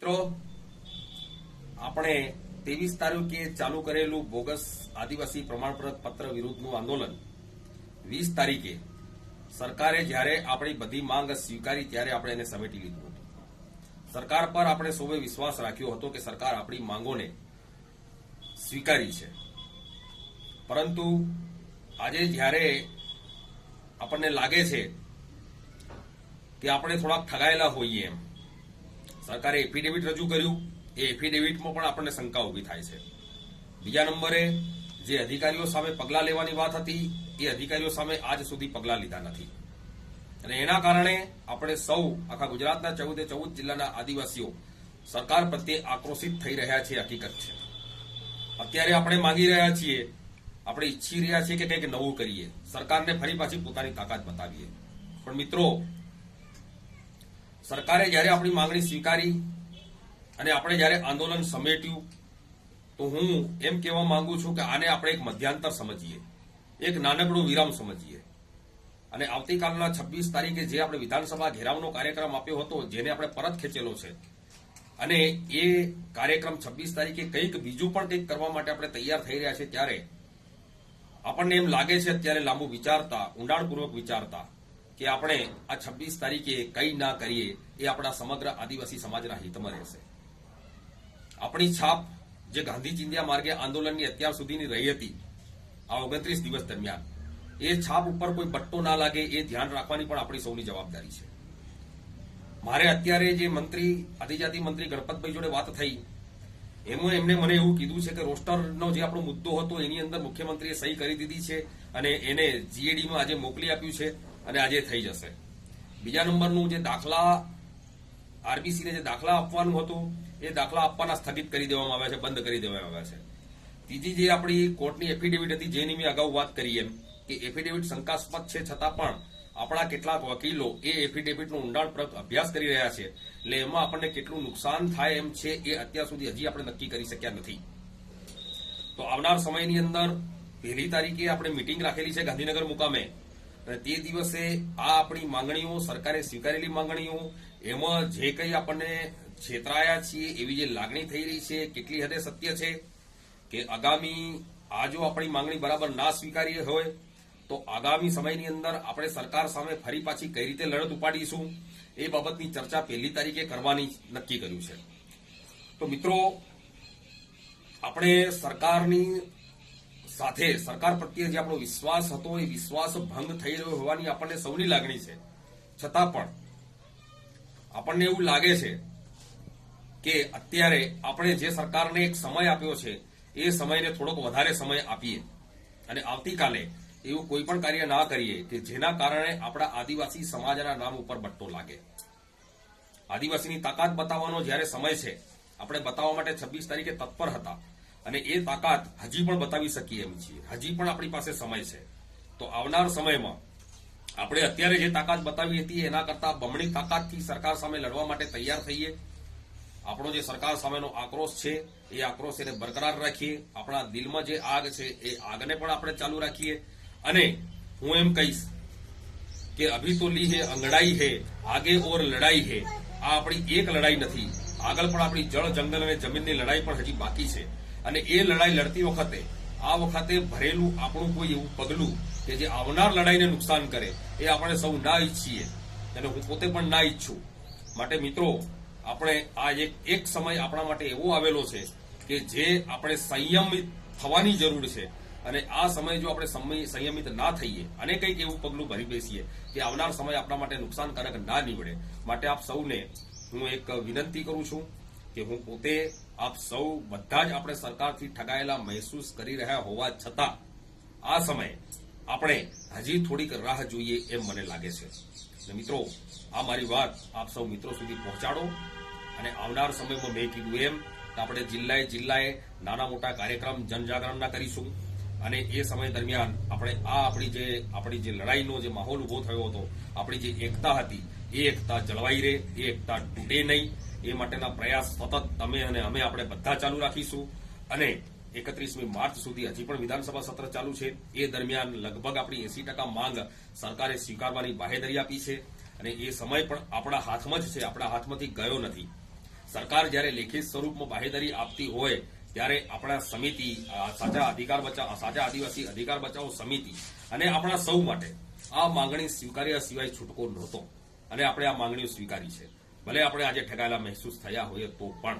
મિત્રો, આપણે ત્રેવીસ તારીખે ચાલુ કરેલું બોગસ આદિવાસી પ્રમાણપત્ર પત્ર વિરુદ્ધનું આંદોલન. વીસ તારીખે સરકારે જ્યારે આપણી બધી માંગ સ્વીકારી, ત્યારે આપણે એને સમેટી લીધું હતું. સરકાર પર આપણે સૌએ વિશ્વાસ રાખ્યો હતો કે સરકાર આપણી માંગોને સ્વીકારી છે. પરંતુ આજે જ્યારે આપણને લાગે છે કે આપણે થોડાક ઠગાયેલા હોઈએ એમ સરકારે એફિડેવિટ રજૂ કર્યું. એ એફિડેવિટમાં પણ આપણને શંકા ઊભી થાય છે. બીજા નંબરે, જે અધિકારીઓ સામે પગલાં લેવાની વાત હતી, એ અધિકારીઓ સામે આજ સુધી પગલાં લીધા નથી. અને એના કારણે આપણે સૌ, આખા ગુજરાતના ચૌદે ચૌદ જિલ્લાના આદિવાસીઓ, સરકાર પ્રત્યે આક્રોશિત થઈ રહ્યા છે હકીકત છે. અત્યારે આપણે માંગી રહ્યા છીએ, આપણે ઈચ્છી રહ્યા છીએ કે કંઈક નવું કરીએ. સરકારને ફરી પાછી પોતાની તાકાત બતાવીએ. પણ મિત્રો સરકારે જ્યારે આપણી માંગણી સ્વીકારી અને આપણે જ્યારે આંદોલન સમેટ્યું, તો હું એમ કહેવા માંગુ છું કે આને આપણે એક મધ્યાંતર સમજીએ. એક નાનકડો વિરામ સમજીએ. અને આવતીકાલના છવ્વીસ તારીખે જે આપણે વિધાનસભા ઘેરાવનો કાર્યક્રમ આપ્યો હતો, જેને આપણે પરત ખેંચેલો છે, અને એ કાર્યક્રમ છવ્વીસ તારીખે કંઈક બીજું પણ કંઈક કરવા માટે આપણે તૈયાર થઈ રહ્યા છે, ત્યારે આપણને એમ લાગે છે અત્યારે લાંબુ વિચારતા, ઊંડાણપૂર્વક વિચારતા કે આપણે આ છવ્વીસ તારીખે કંઈ ના કરીએ એ આપણા સમગ્ર આદિવાસી સમાજના હિતમાં રહેશે. આપણી છાપ જે ગાંધી ચિંધ્યા માર્ગે આંદોલનની અત્યાર સુધીની રહી હતી, આ ઓગણત્રીસ દિવસ દરમિયાન, એ છાપ ઉપર કોઈ પટ્ટો ના લાગે એ ધ્યાન રાખવાની પણ આપણી સૌની જવાબદારી છે. મારે અત્યારે જે મંત્રી, આદિજાતિ મંત્રી ગણપતભાઈ જોડે વાત થઈ એમાં એમને મને એવું કીધું છે કે રોસ્ટરનો જે આપણો મુદ્દો હતો, એની અંદર મુખ્યમંત્રીએ સહી કરી દીધી છે અને એને જીએડીમાં આજે મોકલી આપ્યું છે. અને આજે થઈ જશે. બીજા નંબરનું જે દાખલા આરબીસીને જે દાખલા આપવાનું હતું, એ દાખલા આપવાના સ્થગિત કરી દેવામાં આવ્યા છે, બંધ કરી દેવામાં આવ્યા છે. ત્રીજી જે આપણી કોર્ટની એફિડેવિટ હતી, જેની મેં અગાઉ વાત કરી એમ, કે એફિડેવિટ શંકાસ્પદ છે, છતાં પણ આપણા કેટલાક વકીલો એ એફિડેવિટનો ઊંડાણપૂર્વક અભ્યાસ કરી રહ્યા છે. એટલે એમાં આપણને કેટલું નુકસાન થાય એમ છે, એ અત્યાર સુધી હજી આપણે નક્કી કરી શક્યા નથી. તો આવનાર સમયની અંદર પહેલી તારીખે આપણે મિટિંગ રાખેલી છે ગાંધીનગર મુકામે. અને તે દિવસે આ આપણી માંગણીઓ, સરકારે સ્વીકારેલી માંગણીઓ, એમાં જે કંઈ આપણને છેતરાયા છીએ, એવી જે લાગણી થઈ રહી છે, કેટલી હદે સત્ય છે કે આગામી, આ જો આપણી માંગણી બરાબર ના સ્વીકારીએ હોય, તો આગામી સમયની અંદર આપણે સરકાર સામે ફરી પાછી કઈ રીતે લડત ઉપાડીશું, એ બાબતની ચર્ચા પહેલી તારીખે કરવાની નક્કી કર્યું છે. તો મિત્રો, આપણે સરકારની સાથે સરકાર પ્રત્યે જે આપણો વિશ્વાસ હતો, એ વિશ્વાસ ભંગ થઈ રહ્યો હોવાની આપણને સૌની લાગણી છે. છતાં પણ આપણને એવું લાગે છે કે અત્યારે આપણે જે સરકારને એક સમય આપ્યો છે, એ સમયને થોડોક વધારે સમય આપીએ. અને આવતીકાલે એવું કોઈ પણ કાર્ય ના કરીએ કે જેના કારણે આપણા આદિવાસી સમાજના નામ ઉપર બટ્ટો લાગે. આદિવાસીની તાકાત બતાવવાનો જ્યારે સમય છે, આપણે બતાવવા માટે છવ્વીસ તારીખે તત્પર હતા. અને એ તાકાત હજી પણ બતાવી શકીએ એમ છીએ. હજી પણ આપણી પાસે સમય છે. તો આવનાર સમયમાં આપણે અત્યારે જે તાકાત બતાવી હતી એના કરતા બમણી તાકાતથી સરકાર સામે લડવા માટે તૈયાર થઈએ. આપણો જે સરકાર સામેનો આક્રોશ છે, એ આક્રોશ એને બરકરાર રાખીએ. આપણા દિલમાં જે આગ છે, એ આગને પણ આપણે ચાલુ રાખીએ. અને હું એમ કહીશ કે અભી તો લી હે, અંગડાઈ હે, આગે ઓર લડાઈ હે. આ આપણી એક લડાઈ નથી. આગળ પણ આપણી જળ જંગલ અને જમીનની લડાઈ પણ હજી બાકી છે. અને એ લડાઈ લડતી વખતે આ વખતે ભરેલું આપણું કોઈ એવું પગલું કે જે આવનાર લડાઈને નુકસાન કરે, એ આપણે સૌ ના ઈચ્છીએ. અને હું પોતે પણ ના ઈચ્છું. માટે મિત્રો, આપણે આ એક એક સમય આપણા માટે એવો આવેલો છે કે જે આપણે સંયમિત થવાની જરૂર છે. અને આ સમય જો આપણે સંયમિત ના થઈએ, અને કંઈક એવું પગલું ભરી બેસીએ કે આવનાર સમય આપણા માટે નુકસાનકારક ના નીવડે, માટે આપ સૌને હું એક વિનંતી કરું છું કે હું પોતે આપ સૌ બધા જ આપણે સરકારથી ઠગાયેલા મહેસૂસ કરી રહ્યા હોવા છતાં આ સમયે આપણે હજી થોડીક રાહ જોઈએ એમ મને લાગે છે. અને મિત્રો, આ મારી વાત આપ સૌ મિત્રો સુધી પહોંચાડો અને આવનાર સમયમાં મેં કીધું એમ કે આપણે જિલ્લાએ જિલ્લાએ નાના મોટા કાર્યક્રમ જનજાગરણના કરીશું અને એ સમય દરમિયાન આપણે આ આપણી જે આપણી જે લડાઈનો જે માહોલ ઊભો થયો હતો, આપણી જે એકતા હતી એકતા જળવાઈ રહે, એકતા તૂટે નહીં. એ માટેના પ્રયાસ સતત તમે અને અમે આપણે બધા ચાલુ રાખીશું. અને એકત્રીસમી માર્ચ સુધી હજી પણ વિધાનસભા સત્ર ચાલુ છે. એ દરમિયાન લગભગ આપણી એસી ટકા માંગ સરકારે સ્વીકારવાની બાહેધરી આપી છે. અને એ સમય પણ આપણા હાથમાં જ છે. આપણા હાથમાંથી ગયો નથી. સરકાર જ્યારે લેખિત સ્વરૂપમાં બાહેધરી આપતી હોય, ત્યારે આપણા સમિતિ સાચા અધિકાર બચાવ સાચા આદિવાસી અધિકાર બચાવો સમિતિ અને આપણા સૌ માટે આ માંગણી સ્વીકાર્યા સિવાય છૂટકો નહોતો. અને આપણે આ માંગણીઓ સ્વીકારી છે, ભલે આપણે આજે ઠગાયેલા મહેસૂસ થયા હોઈએ તો પણ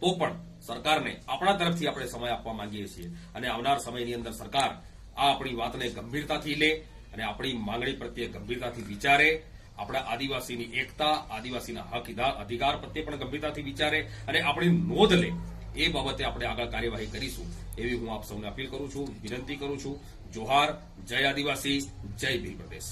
તો પણ સરકારને આપણા તરફથી આપણે સમય આપવા માંગીએ છીએ અને આવનાર સમયની અંદર સરકાર આ આપણી વાતને ગંભીરતાથી લે અને આપણી માંગણી પ્રત્યે ગંભીરતાથી વિચારે. આપણા આદિવાસીની એકતા, આદિવાસીના હક અધિકાર પ્રત્યે પણ ગંભીરતાથી વિચારે અને આપણી નોંધ લે. એ બાબતે આપણે આગળ કાર્યવાહી કરીશું. એવી હું આપ સૌને અપીલ કરું છું, વિનંતી કરું છું. જોહાર, જય આદિવાસી, જય ભીલ પ્રદેશ.